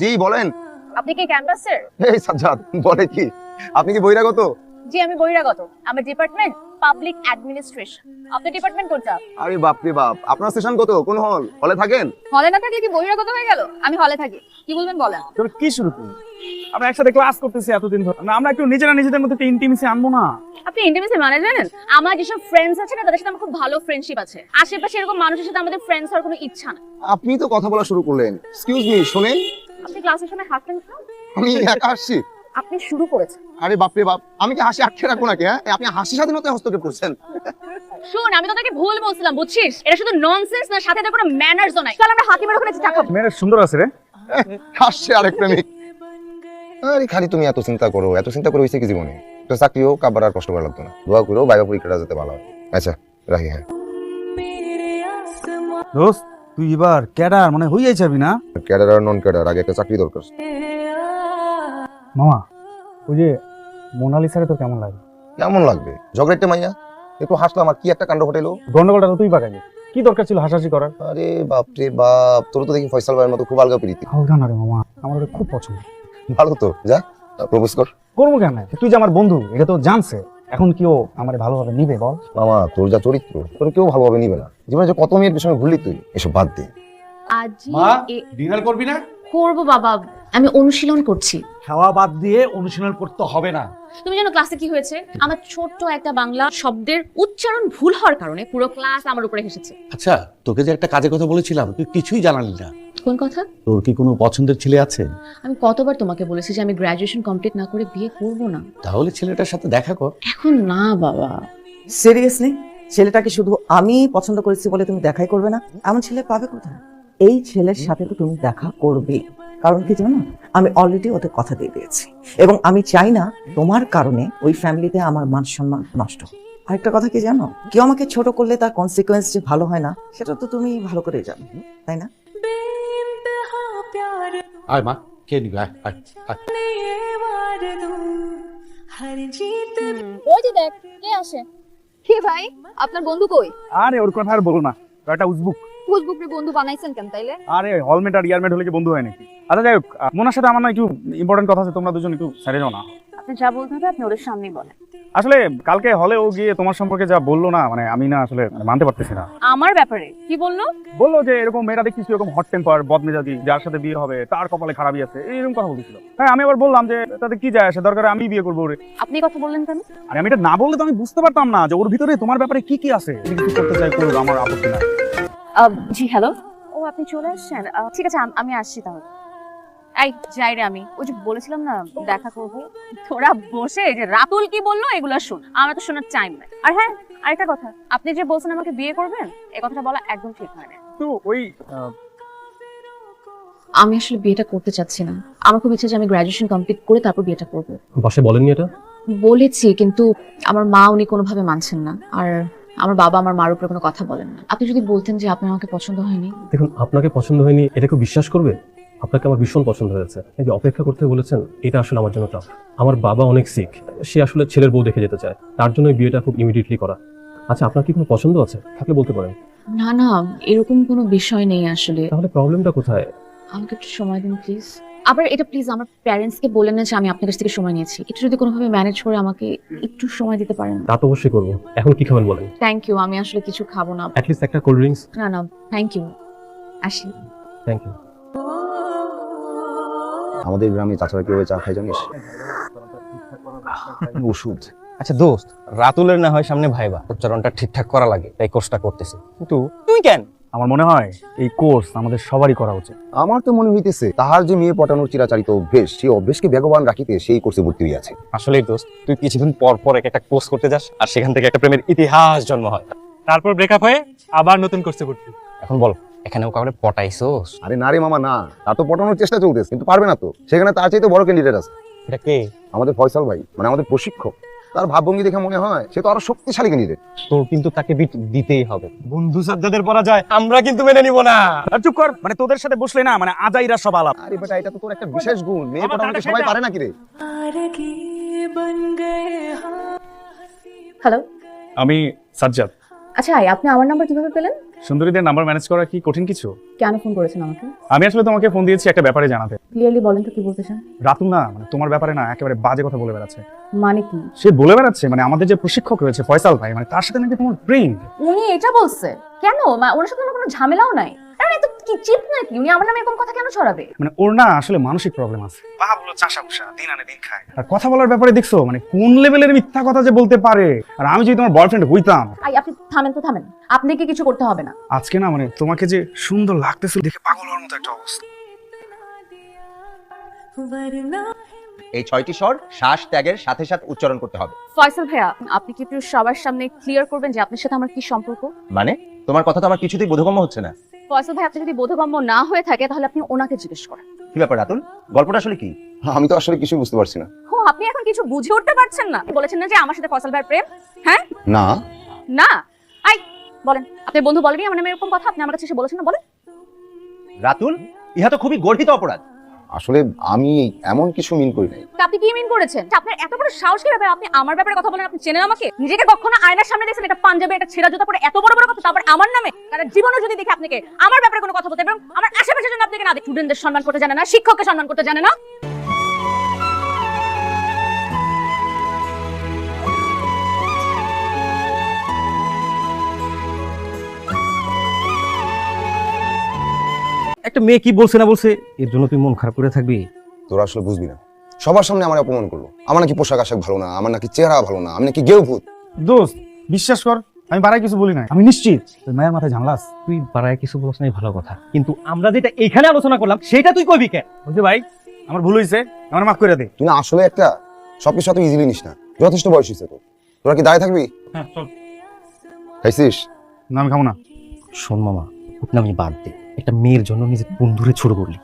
জি বলেন। আপনি কি ক্যাম্পাসের? এই সাজ্জাদ বলে কি? আপনি কি বহিরাগত? জি আমি বহিরাগত। আমার ডিপার্টমেন্ট পাবলিক অ্যাডমিনিস্ট্রেশন। আপনার ডিপার্টমেন্ট কোনটা আরে বাপ রে বাপ আপনার সেশন কত? কোন হল? হলে থাকেন? হলে না থাকলে কি বহিরাগত হয়ে গেল? আমি হলে থাকি। কি বলবেন বলেন? তোর কি শুরু করলি? আমরা একসাথে ক্লাস করতেছি এতদিন ধরে। না, আমরা একটু নিজেরা নিজেদের মধ্যে একটা ইন্টিমেসি আনব না। আপনি ইন্টিমেসি মানে জানেন? আমার যেসব ফ্রেন্ডস আছে না তাদের সাথে আমার খুব ভালো ফ্রেন্ডশিপ আছে। আশেপাশে এরকম মানুষের সাথে আমাদের ফ্রেন্ডস হওয়ার কোনো ইচ্ছা না। আপনি তো কথা বলা শুরু করলেন। এক্সকিউজ মি শুনেন। আপনি ক্লাসের সময় হাসতেন কেন? আমি একা আপনি শুরু করেছেন। আরে বাপ রে বাপ আমি কি হাসি আটকে রাখব নাকি হ্যাঁ? আপনি হাসি স্বাধীনতায় হস্তক্ষেপ করছেন। শোন আমি তো তোকে ভুল বলছিলাম বুঝছিস? এটা শুধু ননসেন্স না সাথে কোনো ম্যানার্সও নাই। চল আমরা ওখানে মেয়েরা সুন্দর আছে রে। হাসছে আরেক প্রেমিক। আরে খালি তুমি এত চিন্তা করো এত চিন্তা করে হয়েছে কি জীবনে? তো চাকরি হোক আবার আর কষ্ট করা লাগতো না। দোয়া করো বাইবা পরীক্ষাটা যেতে ভালো হয়। আচ্ছা রাখি হ্যাঁ। দোস্ত তুই এবার ক্যাডার মানে হইয়াই যাবি না? ক্যাডার আর নন ক্যাডার আগে একটা চাকরি দরকার। মামা ওই যে মোনালিসারে তোর কেমন লাগে? কেমন লাগবে? ঝগড়াইতে মাইয়া একটু হাসলাম আর কি একটা কাণ্ড ঘটাইলো? গন্ডগোলটা তো তুই পাকাইলি কি দরকার ছিল হাসাহাসি করার? আরে বাপ রে বাপ তোর তো দেখি ফয়সাল ভাইয়ের মতো খুব আলগা প্রীতি। হালকা না রে মামা আমার ওটা খুব পছন্দ। ভালো তো যা প্রপোজ কর। করব কেন? তুই যে আমার বন্ধু এটা তো জানছে। এখন কি ও আমার ভালোভাবে নিবে বল? মামা তোর যা চরিত্র তোর কেউ ভালোভাবে নিবে না। জীবনে যে কত মেয়ের পিছনে ঘুরলি তুই এসব বাদ দে। আজ মা ডিনার করবি না? করব বাবা আমি অনুশীলন করছি। খাওয়া বাদ দিয়ে অনুশীলন করতে হবে না। তুমি জানো ক্লাসে কি হয়েছে? আমার ছোট্ট একটা বাংলা শব্দের উচ্চারণ ভুল হওয়ার কারণে পুরো ক্লাস আমার উপরে হেসেছে। আচ্ছা তোকে যে একটা কাজের কথা বলেছিলাম তুই কিছুই জানালি না। কোন কথা? তোর কি কোনো পছন্দের ছেলে আছে? আমি কতবার তোমাকে বলেছি যে আমি গ্র্যাজুয়েশন কমপ্লিট না করে বিয়ে করব না। তাহলে ছেলেটার সাথে দেখা কর। এখন না বাবা। সিরিয়াসলি ছেলেটাকে শুধু আমি পছন্দ করেছি বলে তুমি দেখাই করবে না? এমন ছেলে পাবে কোথায়? এই ছেলের সাথে তো তুমি দেখা করবে। কারণ কি জানো? আমি অলরেডি ওদের কথা দিয়ে দিয়েছি। এবং আমি চাই না তোমার কারণে ওই ফ্যামিলিতে আমার মান সম্মান নষ্ট আরেকটা কথা কি জানো? কেউ আমাকে ছোট করলে তার কনসিকোয়েন্স যে ভালো হয় না সেটা তো তুমি ভালো করে জানো তাই না? আয় মা কে নিবি আয় আয় আয়। ওই যে দেখ কে আসে? কে ভাই? আপনার বন্ধু কই? আরে ওর কথা আর বলো না। একটা উজবুক? উজবুক রে বন্ধু বানাইছেন কেন তাইলে? আরে হলমেট আর ইয়ারমেট হলে কি বন্ধু হয় নাকি? আচ্ছা যাই হোক মোনার সাথে আমার না একটু ইম্পর্টেন্ট কথা আছে তোমরা দুজন একটু সাইডে যাও না। আপনি যা বলতে হবে আপনি ওদের সামনেই বলেন। আসলে কালকে হলে ও গিয়ে তোমার সম্পর্কে যা বলল না মানে আমি না আসলে মানতে পারতেছি না। আমার ব্যাপারে? কি বলল? বলল যে এরকম মেয়েরা দেখছিস এরকম হট টেম্পার বদমেজাজি যার সাথে বিয়ে হবে তার কপালে খারাপই আছে এরকম কথা বলছিল হ্যাঁ আমি আবার বললাম যে তাতে কি যায় আসে দরকার আমি বিয়ে করব ওরে। আপনি কথা বললেন কেন? আর আমি এটা না বললে তো আমি বুঝতে পারতাম না যে ওর ভিতরে তোমার ব্যাপারে কি কি আছে কিছু করতে চাই করুক আমার আপত্তি নাই। জি হ্যালো ও আপনি চলে আসছেন। ঠিক আছে আমি আসছি তাহলে। এই যাই রে আমি। ওই যে বলেছিলাম না দেখা করব। তোরা বসে এই যে রাতুল কি বলল এগুলো শোন। আমার তো শোনার টাইম নাই। আর হ্যাঁ আরেকটা কথা। আপনি যে বলছেন আমাকে বিয়ে করবেন এই কথাটা বলা একদম ঠিক হয় না। তো ওই আমি আসলে বিয়েটা করতে চাচ্ছি না। আমার খুব ইচ্ছে যে আমি গ্র্যাজুয়েশন কমপ্লিট করে তারপর বিয়েটা করব। বাসে বলেননি এটা? বলেছি কিন্তু আমার মা উনি কোনোভাবে মানছেন না। আর আমার বাবা আমার মার উপরে কোনো কথা বলেন না। আপনি যদি বলতেন যে আপনার আমাকে পছন্দ হয়নি। দেখুন আপনাকে পছন্দ হয়নি এটা কেউ বিশ্বাস করবে? আপনাকে আমার ভীষণ পছন্দ হয়েছে। এই যে অপেক্ষা করতে বলেছেন এটা আসলে আমার জন্য টাফ আমার বাবা অনেক শিখ সে আসলে ছেলের বউ দেখে যেতে চায়। তার জন্য বিয়েটা খুব ইমিডিয়েটলি করা। আচ্ছা আপনার কি কোনো পছন্দ আছে? থাকলে বলতে পারেন। না না এরকম কোনো বিষয় নেই আসলে। তাহলে প্রবলেমটা কোথায়? আমাকে একটু সময় দিন প্লিজ আবার এটা প্লিজ আমার প্যারেন্টসকে বলেন না যে আমি আপনার কাছ থেকে সময় নিয়েছি। একটু যদি কোনোভাবে ম্যানেজ করে আমাকে একটু সময় দিতে পারেন। তা তো অবশ্যই করব। এখন কি খাবেন বলেন? থ্যাংক ইউ আমি আসলে কিছু খাব না। অ্যাটলিস্ট একটা কোল্ড ড্রিঙ্কস না না থ্যাংক ইউ আসি। থ্যাংক ইউ আমাদের গ্রামে চাচারা কেউ চা খাই জানিস? ওষুধ। আচ্ছা দোস্ত রাতুলের না হয় সামনে ভাইবা। উচ্চারণটা ঠিকঠাক করা লাগে তাই কোর্সটা করতেছি। কিন্তু তুই কেন? আমার মনে হয় এই কোর্স আমাদের সবারই করা উচিত। আমার তো মনে হইতেছে তাহার যে মেয়ে পটানোর চিরাচারিত অভ্যেস সেই অভ্যেসকে বেগবান রাখিতে সেই কোর্সে ভর্তি হইয়াছে। আসলে দোস্ত তুই কিছুদিন পর পর এক একটা কোর্স করতে যাস আর সেখান থেকে একটা প্রেমের ইতিহাস জন্ম হয়। তারপর ব্রেকআপ হয়ে আবার নতুন করতে করতে এখন বল এখানেও কাউকে পটাইছোস আরে না রে মামা না। তা তো পটানোর চেষ্টা চলতেছে কিন্তু পারবে না তো। সেখানে তার চাইতে বড় ক্যান্ডিডেট আছে। এটা কে? আমাদের ফয়সাল ভাই মানে আমাদের প্রশিক্ষক। তার ভাবভঙ্গি দেখে মনে হয় সে তো আরও শক্তিশালী ক্যান্ডিডেট তোর কিন্তু তাকে বিট দিতেই হবে। বন্ধু সাজ্জাদের পরা যায় আমরা কিন্তু মেনে নিব না। আর চুপ কর মানে তোদের সাথে বসলে না মানে আজাইরা সব আলাপ। আরে বেটা এটা তো তোর একটা বিশেষ গুণ। মেয়ে পটানোকে সবাই। পারে নাকি রে? হ্যালো আমি সাজ্জাদ। আচ্ছা আপনি আমার নাম্বার কীভাবে পেলেন? সুন্দরীদের নাম্বার ম্যানেজ করা কি কঠিন কিছু? কেন ফোন করেছেন আমাকে? আমি আসলে তোমাকে ফোন দিয়েছি একটা ব্যাপারে জানাতে। ক্লিয়ারলি বলেন তো কি বলতে চান রাতুল না মানে তোমার ব্যাপারে না একেবারে বাজে কথা বলে বেড়াচ্ছে। মানে কি? সে বলে বেড়াচ্ছে মানে আমাদের যে প্রশিক্ষক রয়েছে ফয়সাল ভাই মানে তার সাথে নাকি তোমার প্রেম? উনি এটা বলছে। কেন? মা- ওনার সাথে আমার কোনো ঝামেলাও নাই। আরে এত কি চিপ নাকি? উনি আমার নামে এরকম কথা কেন ছড়াবে? মানে ওর না আসলে মানসিক প্রবলেম আছে। বাবা বলো চাষা ভুষা দিন আনে দিন খায়। আর কথা বলার ব্যাপারে দেখছ মানে কোন লেভেলের মিথ্যা কথা যে বলতে পারে? আর আমি যদি তোমার বয়ফ্রেন্ড হইতাম। আই আপনি থামেন তো থামেন। আপনাকে কিছু করতে হবে না। আজকে না মানে তোমাকে যে সুন্দর লাগতেছিল দেখে পাগল হওয়ার মতো একটা অবস্থা। এই ছয়টি স্বর শ্বাস ত্যাগের সাথে সাথে উচ্চারণ করতে হবে। ফয়সাল ভাইয়া আপনি কি একটু সবার সামনে ক্লিয়ার করবেন যে আপনার সাথে আমার কি সম্পর্ক? মানে? তোমার কথা তো আমার কিছুতেই বোধগম্য হচ্ছে না। ফয়সাল ভাই আপনি যদি বোধগম্য না হয়ে থাকে তাহলে আপনি ওনাকে জিজ্ঞেস করেন। কি ব্যাপার রাতুল? গল্পটা আসলে কি? আমি তো আসলে কিছুই বুঝতে পারছি না। ও আপনি এখন কিছু বুঝে উঠতে পারছেন না। বলেছেন না যে আমার সাথে ফয়সাল ভাইয়ের প্রেম? হ্যাঁ? না। না? আই বলেন। আপনার বন্ধু বলেনি আমার নামে এরকম কথা? আপনি আমার কাছে এসে বলেছেন না? বলেন। রাতুল ইহা তো খুবই গর্হিত অপরাধ। আসলে আমি এমন কিছু মিন করি নাই। তা আপনি কি মিন করেছেন? তা আপনার এত বড় সাহস কি ব্যাপার আপনি আমার ব্যাপারে কথা বলেন আপনি চেনেন আমাকে? নিজেকে কখনো আয়নার সামনে দেখছেন একটা পাঞ্জাবে একটা ছেঁড়া জুতা পরে এত বড় বড় কথা? তারপর আমার নামে কারণ জীবনে যদি দেখে আপনাকে আমার ব্যাপারে কোনো কথা বলতে এবং আমার আশেপাশের জন্য আপনাকে না দেখে স্টুডেন্টদের সম্মান করতে জানে না শিক্ষককে সম্মান করতে জানে না? একটা মেয়ে কি বলছে না বলছে এর জন্য তুই মন খারাপ করে থাকবি? তোরা আসলে বুঝবি না। সবার সামনে আমার অপমান করল। আমার নাকি পোশাক আশাক ভালো না আমার নাকি চেহারা ভালো না আমি নাকি গেউ ভূত। দোস্ত বিশ্বাস কর আমি বাড়াই কিছু বলি নাই। আমি নিশ্চিত তোর মায়ের মাথায় ঝামলাস তুই পাড়ায় কিছু বলছ নাই ভালো কথা। কিন্তু আমরা যেটা এখানে আলোচনা করলাম সেটা তুই কবি কেন? বুঝলি ভাই আমার ভুল হয়েছে আমার মাফ করে দে। তুই না আসলে একটা সবকিছু এত ইজিলি নিস না। যথেষ্ট বয়স হয়েছে তোর। তোরা কি দাঁড়িয়ে থাকবি? হ্যাঁ চল। খাইছিস? না আমি খাব না। শোন মামা আমি বাদ দে। একটা মেয়ের জন্য নিজের বন্ধুরে ছোট করলি।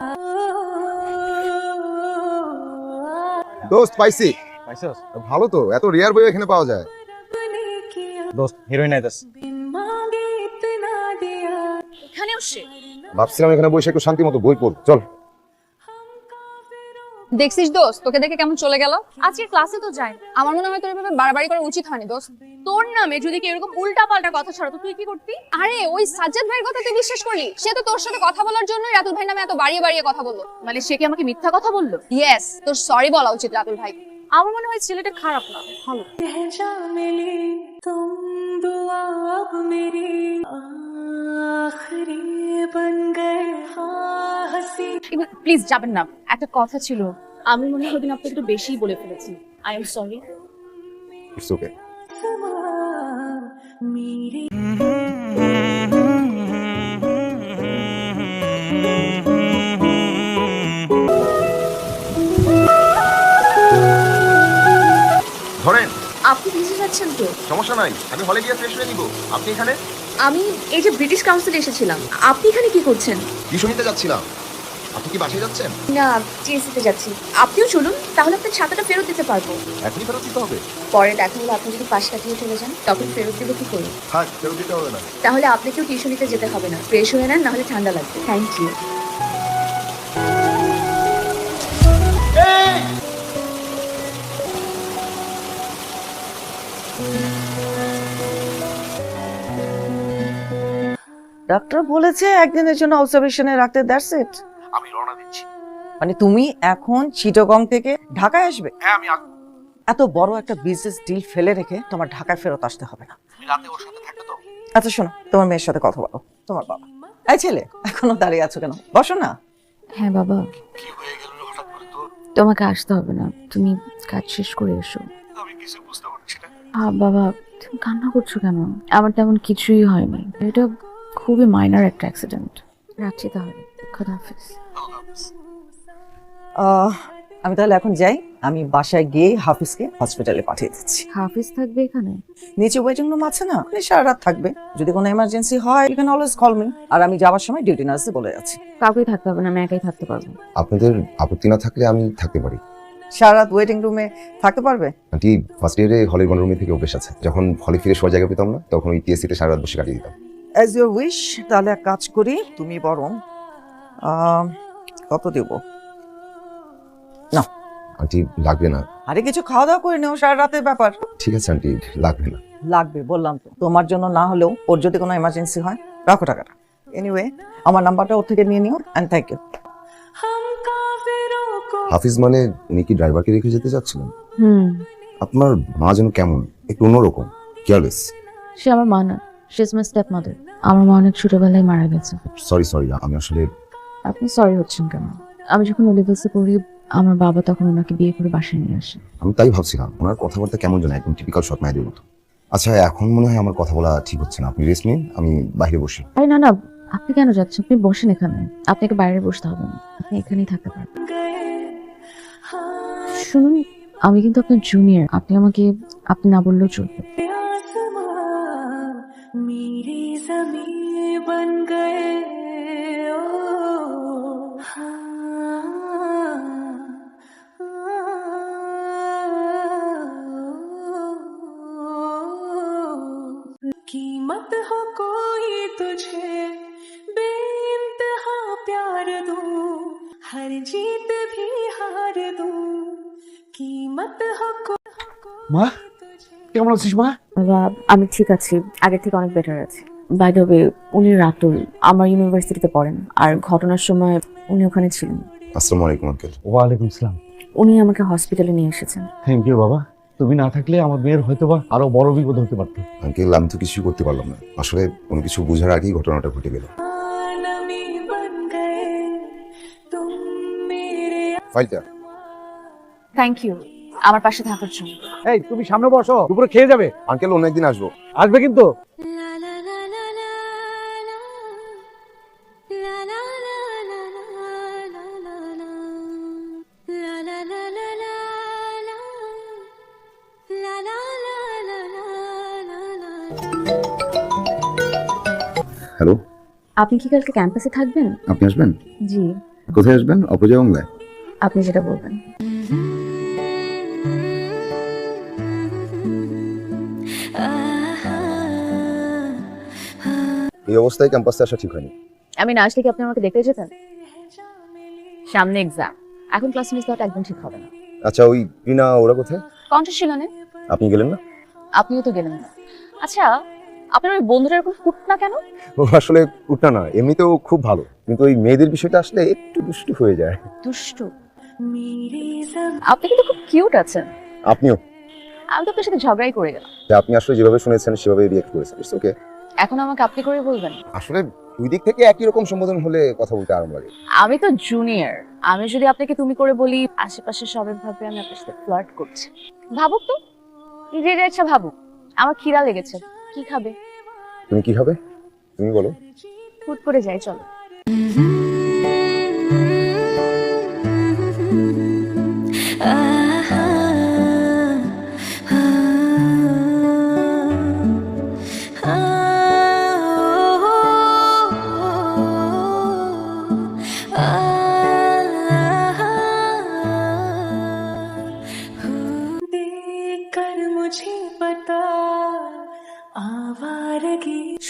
দোস্ত পাইছি। ভালো তো এত রেয়ার বই এখানে পাওয়া যায়। দোস্ত হিরোইন আইতাস। এখানেও সে ভাবছিলাম এখানে বসে একটু শান্তি মতো বই পড় চল। দেখছিস দোস্ত? তোকে দেখে কেমন চলে গেল? আজকে ক্লাসে তো যাই। আমার মনে হয় তোর এভাবে বাড়াবাড়ি করা উচিত হয়নি দোস্ত। তোর নামে যদি কেউ এরকম উল্টা পাল্টা কথা ছড়াতো তুই কি করতি? আরে ওই সাজ্জাদ ভাইয়ের কথা তুই বিশ্বাস করলি? সে তো তোর সাথে কথা বলার জন্যই রাতুল ভাই নামে এত বাড়িয়ে বাড়িয়ে কথা বলল। মানে সে কি আমাকে মিথ্যা কথা বলল? ইয়েস তোর সরি বলা উচিত রাতুল ভাই। আমার মনে হয় ছেলেটা খারাপ না। ভালো প্লিজ যাবেন না। একটা কথা ছিল আমি মনে হয় ওদিন আপনাকে একটু বেশিই বলে ফেলেছি। I am sorry it's okay আপনি যাচ্ছেন তো। সমস্যা নাই আমি হলে গিয়ে ফ্রেশ হয়ে নিব। আপনি এখানে? আমি এই যে ব্রিটিশ কাউন্সিলে এসেছিলাম আপনি এখানে কি করছেন? টিউশন যাচ্ছিলাম। আপনি কি বাসায় যাচ্ছেন? না টিএসসিতে যাচ্ছি। আপনিও চলুন তাহলে আপনার ছাতাটা ফেরত দিতে পারব। এখনই ফেরত দিতে হবে? পরে দেখা হলো আপনি যদি পাশ কাটিয়ে চলে যান তখন ফেরত দেবো কি করে? থাক ফেরত দিতে হবে না। তাহলে আপনাকেও টিউশনিতে যেতে হবে না। ফ্রেশ হয়ে নেন নাহলে ঠান্ডা লাগবে। থ্যাংক ইউ ডাক্তার বলেছে একদিনের জন্য অবজারভেশনে রাখতে দ্যাটস ইট আমি রওনা দিচ্ছি। মানে তুমি এখন চিটগং থেকে ঢাকায় আসবে? হ্যাঁ আমি এত বড় একটা বিজনেস ডিল ফেলে রেখে তোমার ঢাকায় ফেরত আসতে হবে না। তুমি রাতে ওর সাথে থাকবে তো? আচ্ছা শোনো তোমার মেয়ের সাথে কথা বলো। তোমার বাবা। এই ছেলে এখনও দাঁড়িয়ে আছো কেন? বসো না। হ্যাঁ বাবা। কি হয়ে গেল হঠাৎ করে তোর? তোমাকে আসতে হবে না। তুমি কাজ শেষ করে এসো। আমি কিছু বুঝতে পারছি না। আহ, বাবা তুমি কান্না করছ কেন? আমার তেমন কিছুই হয়নি। এটা খুবই মাইনার একটা অ্যাক্সিডেন্ট রাখছি তাহলে। খোদা হাফিজ। আমি তাহলে এখন যাই। আমি বাসায় গিয়ে হাফিজকে হসপিটালে পাঠিয়ে দিচ্ছি। হাফিজ থাকবে এখানে? নিচে ওয়েটিং রুম আছে না? আপনি সারা রাত থাকবে। যদি কোনো এমার্জেন্সি হয় you can always call me আর আমি যাওয়ার সময় ডিউটি নার্সে বলে যাচ্ছি। কাউকেই থাকতে হবে না আমি একাই থাকতে পারব। আপনাদের আপত্তি না থাকলে আমি থাকতে পারি। সারা রাত ওয়েটিং রুমে থাকতে পারবে? আন্টি ফার্স্ট ইয়ারে হলের গণরুমে থেকে অভ্যেস আছে। যখন হলে ফিরে শোয়ার জায়গা পেতাম না তখন ওই টিএসসিতে সারা রাত বসে কাটিয়ে দিতাম। অ্যাজ ইউর উইশ তাহলে এক কাজ করি তুমি বরং কত দেবো? আন্টি লাগবে না। আরে কিছু খাওয়া দাওয়া করে নেও সারা রাতের ব্যাপার। ঠিক আছে আন্টি লাগবে না। লাগবে বললাম তো। তোমার জন্য না হলেও ওর যদি কোনো এমার্জেন্সি হয় রাখো টাকাটা। এনিওয়ে আমার নাম্বারটা ওর থেকে নিয়ে নিও অ্যান্ড থ্যাংক ইউ হাফিজ মানে উনি কি ড্রাইভারকে রেখে যেতে চাচ্ছিলেন? হুম। আপনার মা যেন কেমন একটু অন্যরকম। কেয়ারলেস সে আমার মা না। ইজ মাই স্টেপ মাদার আমার মা অনেক ছোটবেলায় মারা গেছে। সরি সরি আমি আসলে আপনি সরি হচ্ছেন কেন? আমি যখন ওলিভেলসে পড়ি আমার বাবা তখন ওনাকে বিয়ে করে বাসায় নিয়ে আসে। আমি তাই ভাবছিলাম ওনার কথাবার্তা কেমন যেন একদম টিপিক্যাল শর্ট মায়েদের মতো। আচ্ছা এখন মনে হয় আমার কথা বলা ঠিক হচ্ছে না। আপনি রেস্ট নিন আমি বাইরে বসি। আরে না না আপনি কেন যাচ্ছেন? আপনি বসেন এখানে। আপনাকে বাইরে বসতে হবে না। আপনি এখানেই থাকতে পারবেন। শুনুন আমি কিন্তু আপনার জুনিয়র আপনি আমাকে আপনি না বললেও চলবে। मेरी जमीन बन गए ओ हाँ कीमत हो कोई तुझे बेइंतहा प्यार दूं हर जीत भी हार दूं कीमत हो মা কেমন আছিস মা বা আমি ঠিক আছি আগের থেকে অনেক বেটার আছি। বাই দ্য উনি রাতুল আমার ইউনিভার্সিটিতে পড়েন আর ঘটনার সময় উনি ওখানে ছিলেন। আসসালামু আলাইকুম আঙ্কেল ওয়ালাইকুম সালাম। উনি আমাকে হসপিটালে নিয়ে এসেছেন। থ্যাংক ইউ বাবা। তুমি না থাকলে আমার মেয়ের হয়তো বা আরও বড় বিপদ হতে পারত। আঙ্কেল আমি তো কিছুই করতে পারলাম না। আসলে কোনো কিছু বোঝার আগেই ঘটনাটা ঘটে গেল। ফাইলটা থ্যাংক ইউ আমার পাশে থাকার জন্য। এই তুমি সামনে বসো দুপুরে খেয়ে যাবে। আঙ্কেল অনেক দিন আসব। আসবে কিন্তু। হ্যালো আপনি কি কালকে ক্যাম্পাসে থাকবেন? আপনি আসবেন? জি। কোথায় আসবেন? অপজয় বাংলায়? আপনি যেটা বলবেন। এই অবস্থায় ক্যাম্পাসে আসা ঠিক হয়নি। আমি না আসলে কি আপনি আমাকে দেখতে যেতেন? সামনে এক্সাম এখন ক্লাস মিস করাটা একদম ঠিক হবে না। আচ্ছা ওই বিনা ওরা কোথায়? কণ্ঠশীলনে। আপনি গেলেন না? আপনিও তো গেলেন না। আচ্ছা আপনার ওই বন্ধুটা এরকম কুটনা কেন? ও আসলে কুটনা না এমনিতেও খুব ভালো। কিন্তু ওই মেয়েদের বিষয়টা আসলে একটু দুষ্টু হয়ে যায়। দুষ্টু? আপনি কিন্তু খুব কিউট আছেন। আপনিও? আমি তো আপনার সাথে ঝগড়াই করে গেলাম। আপনি আসলে যেভাবে শুনেছেন সেভাবে রিয়েক্ট করেছেন ওকে এখন আমাকে আপনি করে বলবেন? আসলে দুই দিক থেকে একই রকম সম্বোধন হলে কথা বলতে আরম্ভ লাগে। আমি তো জুনিয়র আমি যদি আপনাকে তুমি করে বলি আশেপাশে সবাই ভাবে আমি আপনার সাথে ফ্লার্ট করছি। ভাবুক তো? যে যা ইচ্ছা ভাবুক। আমার খিদা লেগেছে। কি খাবে? তুমি কি খাবে? তুমি বলো। ফুট করে যাই চলো।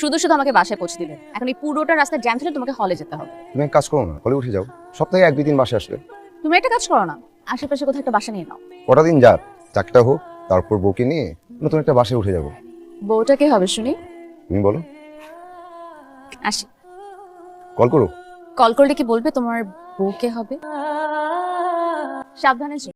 শুধু শুধু আমাকে বাসায় পৌঁছে দিলেন এখন এই পুরোটা রাস্তা জ্যাম ছিল তোমাকে হলে যেতে হবে। তুমি এক কাজ করো না হলে উঠে যাও। সপ্তাহে এক দুই দিন বাসে আসলে তুমি একটা কাজ করো না আশেপাশে কোথাও একটা বাসা নিয়ে নাও। কটা দিন যাক চাকরিটা হোক তারপর বউকে নিয়ে নতুন একটা বাসে উঠে যাব। বউটা কে হবে শুনি? তুমি বলো। আসি। কল করো। কল করলে কি বলবে তোমার বউ কে হবে? সাবধানে।